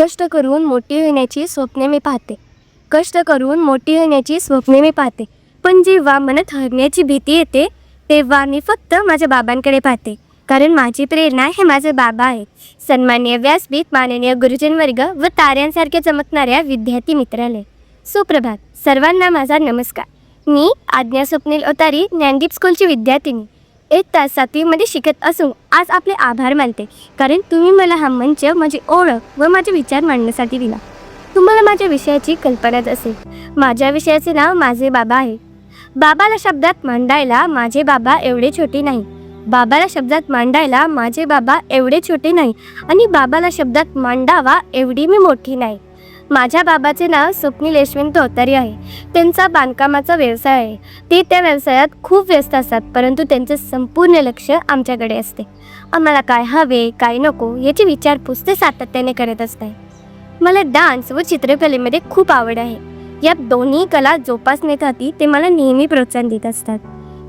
कष्ट करून मोठी होण्याची स्वप्ने मी पाहते. कष्ट करून मोठी होण्याची स्वप्ने मी पाहते. पण जेव्हा मनात हरण्याची भीती येते तेव्हा मी फक्त माझ्या बाबांकडे पाहते. कारण माझी प्रेरणा हे माझे बाबा आहे. सन्मान्य व्यासपीठ माननीय गुरुजन वर्ग व ताऱ्यांसारख्या चमकणाऱ्या विद्यार्थी मित्रालय. सुप्रभात. सर्वांना माझा नमस्कार. मी आज्ञा स्वप्नील ओतारी ज्ञानदीप स्कूलची विद्यार्थिनी. एक तास सातवीमध्ये शिकत असून आज आपले आभार मानते. कारण तुम्ही मला हा मंच माझी ओळख व माझे विचार मांडण्यासाठी दिला. तुम्हाला माझ्या विषयाची कल्पनाच असेल. माझ्या विषयाचे नाव माझे बाबा आहे. बाबाला शब्दात मांडायला माझे बाबा एवढे छोटे नाही. बाबाला शब्दात मांडायला माझे बाबा एवढे छोटे नाही. आणि बाबाला शब्दात मांडावा एवढी मी मोठी नाही. माझ्या बाबाचे नाव स्वप्नील यशवंत धोतारी आहे. त्यांचा बांधकामाचा व्यवसाय आहे. ते त्या व्यवसायात खूप व्यस्त असतात परंतु त्यांचे संपूर्ण लक्ष आमच्याकडे असते. आम्हाला काय हवे काय नको याची विचारपूस ते सातत्याने करत असते मला डान्स व चित्रकलेमध्ये खूप आवड आहे. या दोन्ही कला जोपासण्यासाठी ते मला नेहमी प्रोत्साहन देत असतात.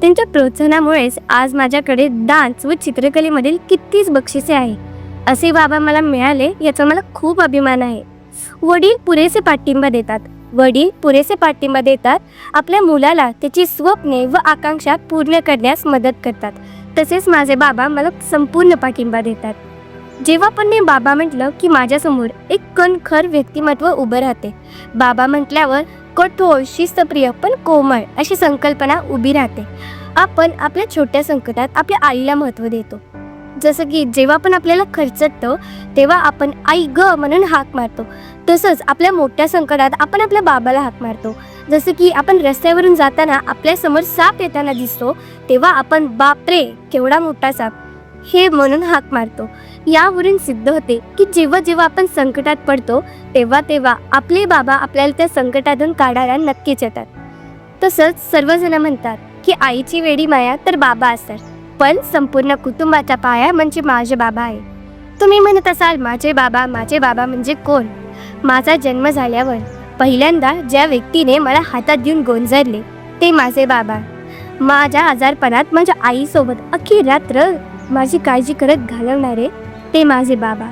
त्यांच्या प्रोत्साहनामुळेच आज माझ्याकडे डान्स व चित्रकलेमधील कितीच बक्षिसे आहे. असे बाबा मला मिळाले याचा मला खूप अभिमान आहे. वडील पुरेसे पाठिंबा देतात. वडील पुरेसे पाठिंबा देतात. आपल्या मुलाला त्याची स्वप्ने व आकांक्षा पूर्ण करण्यास मदत करतात. तसेच माझे बाबा मला संपूर्ण पाठिंबा देतात. जेव्हा पण मी बाबा म्हटलं की माझ्यासमोर एक कणखर व्यक्तिमत्व उभं राहते. बाबा म्हटल्यावर कठोर शिस्तप्रिय पण कोमळ अशी संकल्पना उभी राहते. आपण आपल्या छोट्या संकटात आपल्या आईला महत्त्व देतो. जसं की जेव्हा पण आपल्याला खर्चटतं तेव्हा आपण आई ग म्हणून हाक मारतो. तसंच आपल्या मोठ्या संकटात आपण आपल्या बाबाला हाक मारतो. जसं की आपण रस्त्यावरून जाताना आपल्यासमोर साप येताना दिसतो तेव्हा आपण बापरे केवढा मोठा साप. हे म्हणून हाक मारतो. यावरून सिद्ध होते की जेव्हा जेव्हा आपण संकटात पडतो तेव्हा तेव्हा आपले बाबा आपल्याला त्या संकटातून काढायला नक्कीच येतात. तसंच सर्वजण म्हणतात की आईची वेडी माया तर बाबा असतात. पण संपूर्ण कुटुंबाचा पाया म्हणजे माझे बाबा आहे. तुम्ही म्हणत असाल माझे बाबा माझे बाबा म्हणजे कोण? माझा जन्म झाल्यावर पहिल्यांदा ज्या व्यक्तीने मला हातात देऊन गोंजरले ते माझे बाबा. माझ्या आजारपणात माझ्या आईसोबत अख्खी रात्र माझी काळजी करत घालवणारे ते माझे बाबा.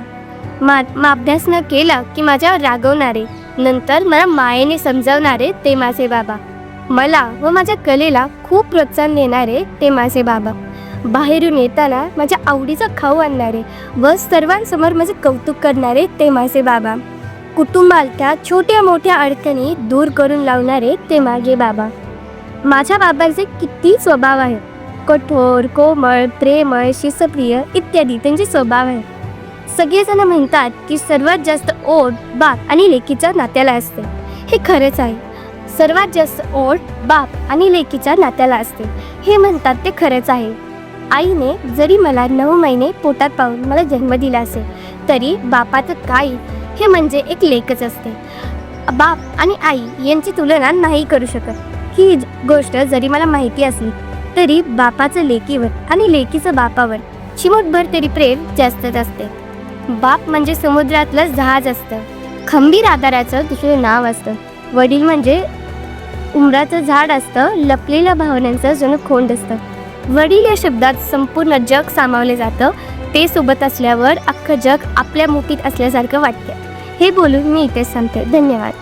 मा मा अभ्यास न केला की माझ्या रागवणारे नंतर मला मायेने समजावणारे ते माझे बाबा. मला व माझ्या कलेला खूप प्रोत्साहन देणारे ते माझे बाबा. बाहेरून येताना माझ्या आवडीचा खाऊ आणणारे व सर्वांसमोर माझे कौतुक करणारे ते माझे बाबा. कुटुंबातल्या छोट्या मोठ्या अडचणी दूर करून लावणारे ते माझे बाबा. माझ्या बाबांचे किती स्वभाव आहे कठोर कोमळ प्रेमळ शिस्तप्रिय इत्यादी त्यांचे स्वभाव आहे सगळेजण म्हणतात की सर्वात जास्त ओढ बाप आणि लेकीच्या नात्याला असते. हे खरंच आहे. सर्वात जास्त ओढ बाप आणि लेकीच्या नात्याला असते. हे म्हणतात ते खरंच आहे. आईने जरी मला नऊ महिने पोटात पाहून मला जन्म दिला असेल तरी बापाचं काही हे म्हणजे एक लेकच असते. बाप आणि आई यांची तुलना नाही करू शकत. ही गोष्ट जरी मला माहिती असली तरी बापाचं लेकीवर आणि लेकीचं बापावर चिमूटभर तरी प्रेम जास्तच असते. बाप म्हणजे समुद्रातलं जहाज असतं. खंबीर आधाराचं दुसरं नाव असतं. वडील म्हणजे उमराचं झाड असतं. लपलेल्या भावनांचं जणू खोंड असतं. वडील या शब्दात संपूर्ण जग सामावले जातं. ते सोबत असल्यावर अख्खं जग आपल्या मुठीत असल्यासारखं वाटतं. हे बोलून मी इथेच सांगते धन्यवाद.